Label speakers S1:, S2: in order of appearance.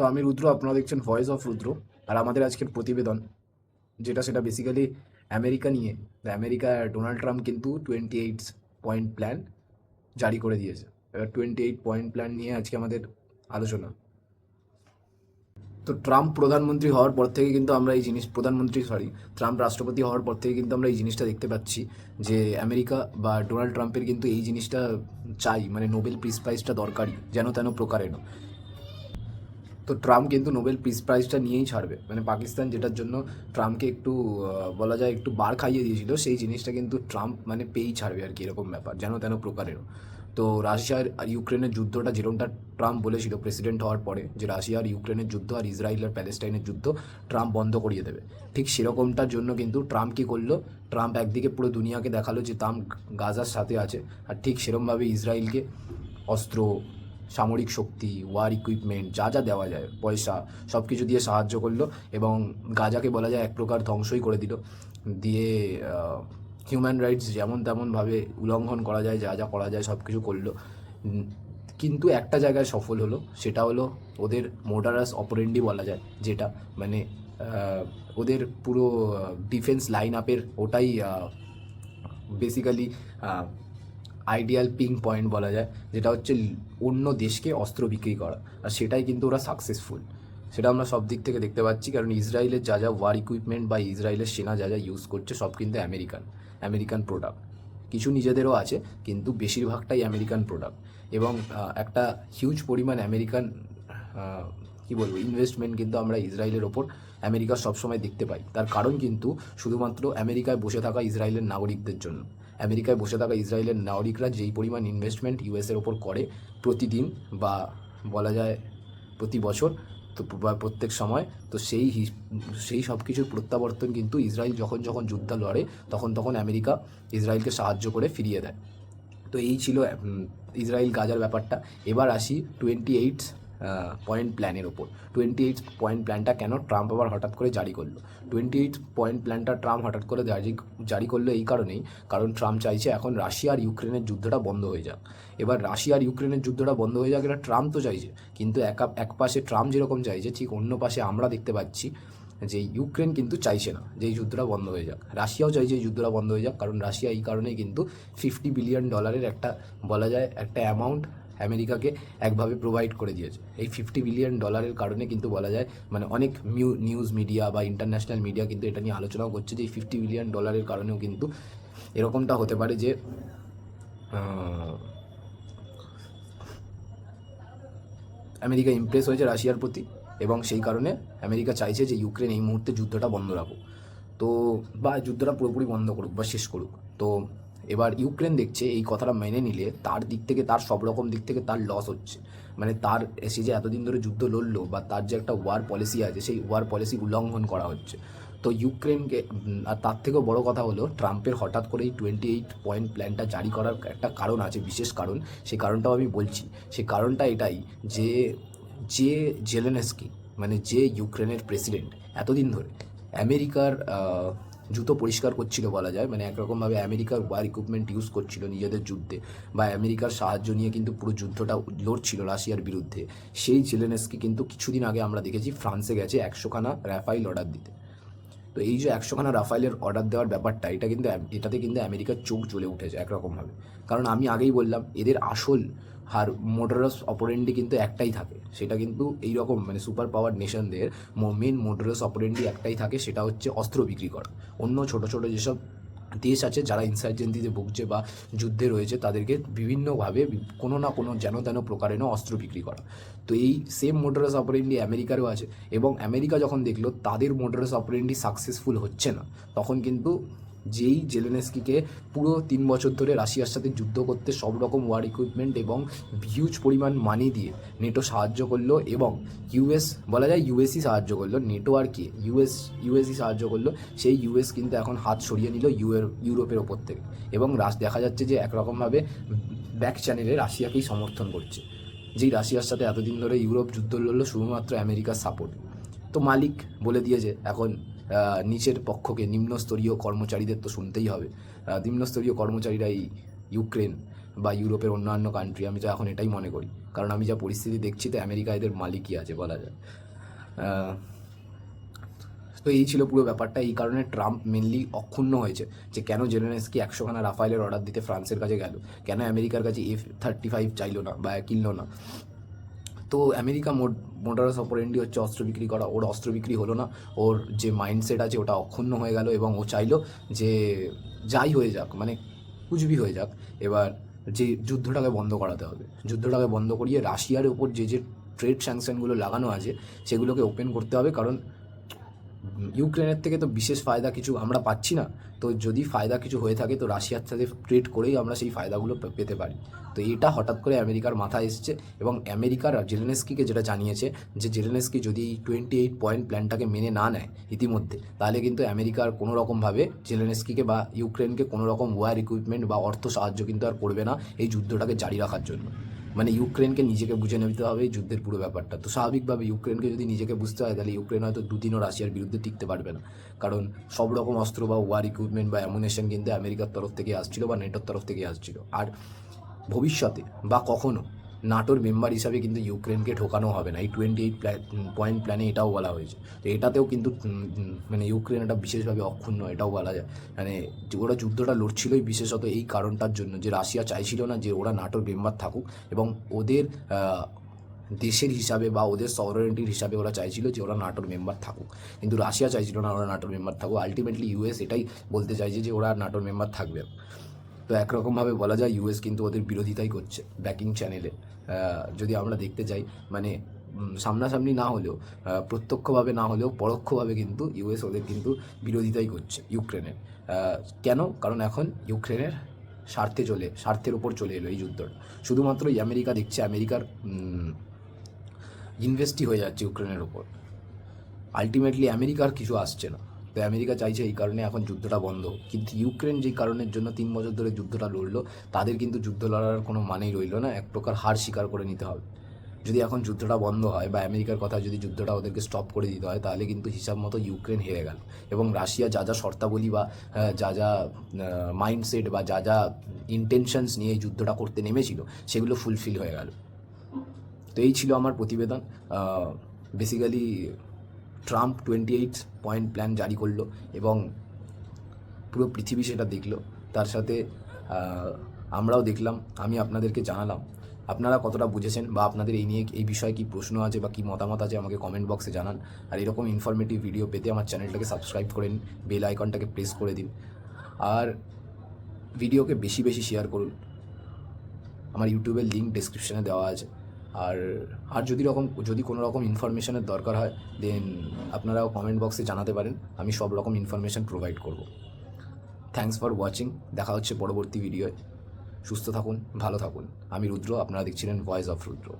S1: তো আমি রুদ্র, আপনারা দেখছেন ভয়েস অফ রুদ্র আর আমাদের আজকের প্রতিবেদন, যেটা সেটা বেসিক্যালি আমেরিকা নিয়ে। আমেরিকা ডোনাল্ড ট্রাম্প কিন্তু টোয়েন্টি এইট পয়েন্ট প্ল্যান জারি করে দিয়েছে। এবার টোয়েন্টি এইট পয়েন্ট প্ল্যান নিয়ে আজকে আমাদের আলোচনা। তো ট্রাম্প প্রধানমন্ত্রী হওয়ার পর থেকে কিন্তু আমরা এই জিনিস, প্রধানমন্ত্রী সরি ট্রাম্প রাষ্ট্রপতি হওয়ার পর থেকে কিন্তু আমরা এই জিনিসটা দেখতে পাচ্ছি যে আমেরিকা বা ডোনাল্ড ট্রাম্পের কিন্তু এই জিনিসটা চাই মানে নোবেল পিস প্রাইজটা দরকারি যেন তেন প্রকারেণ তো ট্রাম্প কিন্তু নোবেল পিস প্রাইজটা নিয়েই ছাড়বে। মানে পাকিস্তান যেটার জন্য ট্রাম্পকে একটু বলা যায় একটু বার খাইয়ে দিয়েছিল, সেই জিনিসটা কিন্তু ট্রাম্প মানে পেয়েই ছাড়বে আর কি এরকম ব্যাপার, যেন তেন প্রকারেরও তো রাশিয়ার আর ইউক্রেনের যুদ্ধটা যেরকমটা ট্রাম্প বলেছিল প্রেসিডেন্ট হওয়ার পরে, যে রাশিয়া আর ইউক্রেনের যুদ্ধ আর ইসরায়েল আর প্যালেস্টাইনের যুদ্ধ ট্রাম্প বন্ধ করিয়ে দেবে। ঠিক সেরকমটার জন্য কিন্তু ট্রাম্প কী করল? ট্রাম্প একদিকে পুরো দুনিয়াকে দেখাল যে ট্রাম্প গাজার সাথে আছে, আর ঠিক সেরকমভাবে ইসরায়েলকে অস্ত্র সামরিক শক্তি ওয়ার ইকুইপমেন্ট যা যা দেওয়া যায়, পয়সা সব কিছু দিয়ে সাহায্য করল এবং গাজাকে বলা যায় এক প্রকার ধ্বংসই করে দিল। দিয়ে হিউম্যান রাইটস যেমন তেমনভাবে উল্লঙ্ঘন করা যায়, যা যা করা যায় সব কিছু করল। কিন্তু একটা জায়গায় সফল হলো, সেটা হলো ওদের মোডারাস অপারেন্ডি বলা যায়, যেটা মানে ওদের পুরো ডিফেন্স লাইন আপের ওটাই বেসিক্যালি আইডিয়াল পিং পয়েন্ট বলা যায়, যেটা হচ্ছে অন্য দেশকে অস্ত্র বিক্রি করা। আর সেটাই কিন্তু ওরা সাকসেসফুল সেটা আমরা সব দিক থেকে দেখতে পাচ্ছি, কারণ ইসরায়েলের যা যা ওয়ার ইকুইপমেন্ট বা ইসরায়েলের সেনা যা যা ইউজ করছে, সব কিন্তু আমেরিকান আমেরিকান প্রোডাক্ট কিছু নিজেদেরও আছে, কিন্তু বেশিরভাগটাই আমেরিকান প্রোডাক্ট এবং একটা হিউজ পরিমাণ আমেরিকান কি বলব ইনভেস্টমেন্ট কিন্তু আমরা ইসরায়েলের ওপর আমেরিকা সবসময় দেখতে পাই। তার কারণ কিন্তু শুধুমাত্র আমেরিকায় বসে থাকা ইসরায়েলের নাগরিকদের জন্য। আমেরিকায় বসে থাকা ইসরায়েলের নাগরিকরা যেই পরিমাণ ইনভেস্টমেন্ট ইউএসের ওপর করে প্রতিদিন বা বলা যায় প্রতি বছর, তো প্রত্যেক সময়, তো সেই সেই সব কিছুর প্রত্যাবর্তন কিন্তু ইসরায়েল যখন যখন যুদ্ধ লড়ে, তখন তখন আমেরিকা ইসরায়েলকে সাহায্য করে ফিরিয়ে দেয়। তো এই ছিল ইসরায়েল গাজার ব্যাপারটা। এবার আসি টোয়েন্টি এইট পয়েন্ট প্ল্যানের ওপর টোয়েন্টি এইট পয়েন্ট প্ল্যানটা কেন ট্রাম্প আবার হঠাৎ করে জারি করল? টোয়েন্টি এইট পয়েন্ট প্ল্যানটা ট্রাম্প হঠাৎ করে জারি জারি করল এই কারণেই, কারণ ট্রাম্প চাইছে এখন রাশিয়া আর ইউক্রেনের যুদ্ধটা বন্ধ হয়ে যাক। এবার রাশিয়া আর ইউক্রেনের যুদ্ধটা বন্ধ হয়ে যাক এটা ট্রাম্প তো চাইছে, কিন্তু এক এক পাশে ট্রাম্প যেরকম চাইছে, ঠিক অন্য পাশে আমরা দেখতে পাচ্ছি যে ইউক্রেন কিন্তু চাইছে না যে এই যুদ্ধটা বন্ধ হয়ে যাক। রাশিয়াও চাইছে এই যুদ্ধটা বন্ধ হয়ে যাক, কারণ রাশিয়া এই কারণেই কিন্তু ফিফটি বিলিয়ন ডলারের একটা, বলা যায় একটা অ্যামাউন্ট আমেরিকাকে একভাবে প্রোভাইড করে দিয়েছে। এই ফিফটি বিলিয়ন ডলারের কারণে কিন্তু বলা যায় মানে অনেক নিউজ মিডিয়া বা ইন্টারন্যাশনাল মিডিয়া কিন্তু এটা নিয়ে আলোচনাও করছে যে এই ফিফটি বিলিয়ন ডলারের কারণেও কিন্তু এরকমটা হতে পারে যে আমেরিকা ইমপ্রেস হয়েছে রাশিয়ার প্রতি এবং সেই কারণে আমেরিকা চাইছে যে ইউক্রেন এই মুহূর্তে যুদ্ধটা বন্ধ রাখুক। তো বা যুদ্ধটা পুরোপুরি বন্ধ করুক বা শেষ করুক। তো এবার ইউক্রেন দেখছে এই কথাটা মেনে নিলে তার দিক থেকে তার সব রকম দিক থেকে তার লস হচ্ছে। মানে তার সে যে এতদিন ধরে যুদ্ধ লড়লো বা তার যে একটা ওয়ার পলিসি আছে, সেই ওয়ার পলিসি উল্লঙ্ঘন করা হচ্ছে। তো ইউক্রেনকে আর তার থেকেও বড় কথা হলো ট্রাম্পের হঠাৎ করে এই টোয়েন্টি এইট পয়েন্ট প্ল্যানটা জারি করার একটা কারণ আছে, বিশেষ কারণ। সেই কারণটাও আমি বলছি। সেই কারণটা এটাই যে যে জেলেনস্কি মানে যে ইউক্রেনের প্রেসিডেন্ট এতদিন ধরে, আমেরিকার জুতো পরিষ্কার করছিল বলা যায় মানে একরকমভাবে আমেরিকার ওয়ার ইকুইপমেন্ট ইউজ করছিল নিজেদের যুদ্ধে বা আমেরিকার সাহায্য নিয়ে কিন্তু পুরো যুদ্ধটা লড়ছিল রাশিয়ার বিরুদ্ধে। সেই জেলেনস্কি কিন্তু কিছুদিন আগে আমরা দেখেছি ফ্রান্সে গেছে একশোখানা র্যাফাইল অর্ডার দিতে। তো এই যে একশোখানা রাফাইলের অর্ডার দেওয়ার ব্যাপারটা, এটা কিন্তু এটাতে কিন্তু আমেরিকার চোখ জ্বলে উঠেছে একরকমভাবে। কারণ আমি আগেই বললাম, এদের আসল হার মোটরাস অপারেন্ডি কিন্তু একটাই থাকে। সেটা কিন্তু এই রকম মানে সুপার পাওয়ার নেশনদের মেন মোটরাস অপারেন্ডি একটাই থাকে, সেটা হচ্ছে অস্ত্র বিক্রি করা। অন্য ছোট ছোট যেসব দেশ আছে, যারা ইনসার্জেন্সিতে ভুগছে বা যুদ্ধে রয়েছে, তাদেরকে বিভিন্নভাবে কোনো না কোনো যেন তেন প্রকারেণ অস্ত্র বিক্রি করা। তো এই সেম মোটরাস অপারেন্ডি আমেরিকারও আছে এবং আমেরিকা যখন দেখল, তাদের মোটরাস অপারেন্ডি সাকসেসফুল হচ্ছে না, তখন কিন্তু যেই জেলেনেস্কিকে পুরো তিন বছর ধরে রাশিয়ার সাথে যুদ্ধ করতে সব রকম ওয়ার ইকুইপমেন্ট এবং হিউজ পরিমাণ মানি দিয়ে নেটো সাহায্য করল এবং ইউএস বলা যায় ইউএসই সাহায্য করল। নেটো আর কি? ইউএস ইউএসই সাহায্য করল। সেই ইউএস কিন্তু এখন হাত সরিয়ে নিল ইউএর ইউরোপের ওপর থেকে এবং রাশ, দেখা যাচ্ছে যে একরকমভাবে ব্যাক চ্যানেলে রাশিয়াকেই সমর্থন করছে। যেই রাশিয়ার সাথে এতদিন ধরে ইউরোপ যুদ্ধ লড়লো শুধুমাত্র আমেরিকার সাপোর্ট তো মালিক বলে দিয়েছে, এখন নিচের পক্ষকে নিম্নস্তরীয় কর্মচারীদের তো শুনতেই হবে। নিম্নস্তরীয় কর্মচারীরা এই ইউক্রেন বা ইউরোপের অন্যান্য কান্ট্রি আমি তো এখন এটাই মনে করি। কারণ আমি যা পরিস্থিতি দেখছি, তো আমেরিকা এদের মালিকই আছে বলা যায়। তো এই ছিল পুরো ব্যাপারটা। এই কারণে ট্রাম্প মেনলি অক্ষুণ্ণ হয়েছে যে কেন জেলেনস্কি একশোখানা রাফাইলের অর্ডার দিতে ফ্রান্সের কাছে গেল? কেন আমেরিকার কাছে এফ থার্টি ফাইভ চাইলো না বা কিনলো না? তো আমেরিকা মোড মোটারাস অপরেন্ডি হচ্ছে অস্ত্র বিক্রি করা, ওর অস্ত্র বিক্রি হলো না। ওর যে মাইন্ডসেট আছে ওটা অক্ষুণ্ণ হয়ে গেল এবং ও চাইলো যে যাই হয়ে যাক মানে কুচবি হয়ে যাক। এবার যে যুদ্ধটাকে বন্ধ করাতে হবে। যুদ্ধটাকে বন্ধ করিয়ে রাশিয়ার ওপর যে যে ট্রেড স্যাংশনগুলো লাগানো আছে, সেগুলোকে ওপেন করতে হবে। কারণ ইউক্রেনের থেকে তো বিশেষ ফায়দা কিছু আমরা পাচ্ছি না। তো যদি ফায়দা কিছু হয়ে থাকে, তো রাশিয়ার সাথে ট্রেড করেই আমরা সেই ফায়দাগুলো পেতে পারি। তো এটা হঠাৎ করে আমেরিকার মাথায় এসছে এবং আমেরিকার জেলেনেস্কিকে যেটা জানিয়েছে যে জেলেনেস্কি যদি টোয়েন্টি এইট পয়েন্ট প্ল্যানটাকে মেনে না নেয় ইতিমধ্যে, তাহলে কিন্তু আমেরিকার কোনো রকমভাবে জেলেনেস্কিকে বা ইউক্রেনকে কোনো রকম ওয়ার ইকুইপমেন্ট বা অর্থ সাহায্য কিন্তু আর করবে না এই যুদ্ধটাকে জারি রাখার জন্য। মানে ইউক্রেনকে নিজেকে বুঝে নিতে হবে যুদ্ধের পুরো ব্যাপারটা। তো স্বাভাবিকভাবে ইউক্রেনকে যদি নিজেকে বুঝতে হয়, তাহলে ইউক্রেন হয়তো দুদিনও রাশিয়ার বিরুদ্ধে টিকতে পারবে না। কারণ সব রকম অস্ত্র বা ওয়ার ইকুইপমেন্ট বা অ্যামুনেশন কিন্তু আমেরিকার তরফ থেকে আসছিল বা নেটোর তরফ থেকে আসছিল। আর ভবিষ্যতে বা কখনো নাটোর মেম্বার হিসাবে কিন্তু ইউক্রেনকে ঠোকানো হবে না। এই টোয়েন্টি এইট পয়েন্ট প্ল্যানে এটাও বলা হয়েছে। তো এটাতেও কিন্তু মানে ইউক্রেন এটা বিশেষভাবে অক্ষুণ্ণ, এটাও বলা যায়। মানে ওরা যুদ্ধটা লড়ছিলই বিশেষত এই কারণটার জন্য যে রাশিয়া চাইছিল না যে ওরা নাটোর মেম্বার থাকুক এবং ওদের দেশের হিসাবে বা ওদের সভারেন্টির হিসাবে ওরা চাইছিল যে ওরা নাটোর মেম্বার থাকুক। কিন্তু রাশিয়া চাইছিল না ওরা নাটোর মেম্বার থাকুক। আলটিমেটলি ইউএস এটাই বলতে চাইছে যে ওরা নাটোর মেম্বার থাকবে। তো একরকমভাবে বলা যায় ইউএস কিন্তু ওদের বিরোধিতাই করছে ব্যাকিং চ্যানেলে যদি আমরা দেখতে যাই মানে সামনাসামনি না হলেও প্রত্যক্ষভাবে না হলেও পরোক্ষভাবে কিন্তু ইউএস ওদের কিন্তু বিরোধিতাই করছে ইউক্রেনের কেন? কারণ এখন ইউক্রেনের স্বার্থে চলে, স্বার্থের ওপর চলে এলো এই যুদ্ধটা। শুধুমাত্র আমেরিকা দেখছে, আমেরিকার ইনভেস্টই হয়ে যাচ্ছে ইউক্রেনের ওপর আলটিমেটলি আমেরিকার কিছু আসছে না। তো আমেরিকা চাইছে এই কারণে এখন যুদ্ধটা বন্ধ। কিন্তু ইউক্রেন যেই কারণের জন্য তিন বছর ধরে যুদ্ধটা লড়লো, তাদের কিন্তু যুদ্ধ লড়ার কোনো মানেই রইল না। এক প্রকার হার স্বীকার করে নিতে হবে। যদি এখন যুদ্ধটা বন্ধ হয় বা আমেরিকার কথা যদি যুদ্ধটা ওদেরকে স্টপ করে দিতে হয়, তাহলে কিন্তু হিসাব মতো ইউক্রেন হেরে গেল। এবং রাশিয়া যা যা শর্তাবলী বা যা যা মাইন্ডসেট বা যা যা ইন্টেনশনস নিয়ে এই যুদ্ধটা করতে নেমেছিল, সেগুলো ফুলফিল হয়ে গেল। তো এই ছিল আমার প্রতিবেদন। Basically Trump twenty eight point plan জারি করল এবং পুরো পৃথিবী সেটা দেখল। তার সাথে আমরাও দেখলাম, আমি আপনাদেরকে জানালাম। আপনারা কতটা বুঝেছেন বা আপনাদের এই নিয়ে এই বিষয়ে কি প্রশ্ন আছে বা কি মতামত আছে আমাকে কমেন্ট বক্সে জানান। আর এরকম ইনফরমেটিভ ভিডিও পেতে আমার চ্যানেলটাকে সাবস্ক্রাইব করে নিন বেল আইকনটাকে প্রেস করে দিন। আর ভিডিওকে বেশি বেশি শেয়ার করুন। আমার ইউটিউবের লিঙ্ক ডেসক্রিপশনে দেওয়া আছে। আর আর যদি রকম, যদি কোনো রকম ইনফরমেশনের দরকার হয় দেন আপনারাও কমেন্ট বক্সে জানাতে পারেন, আমি সব রকম ইনফরমেশান প্রোভাইড করব। থ্যাংকস ফর ওয়াচিং দেখা হচ্ছে পরবর্তী ভিডিওয় সুস্থ থাকুন, ভালো থাকুন। আমি রুদ্র, আপনারা দেখছিলেন ভয়েস অফ রুদ্র।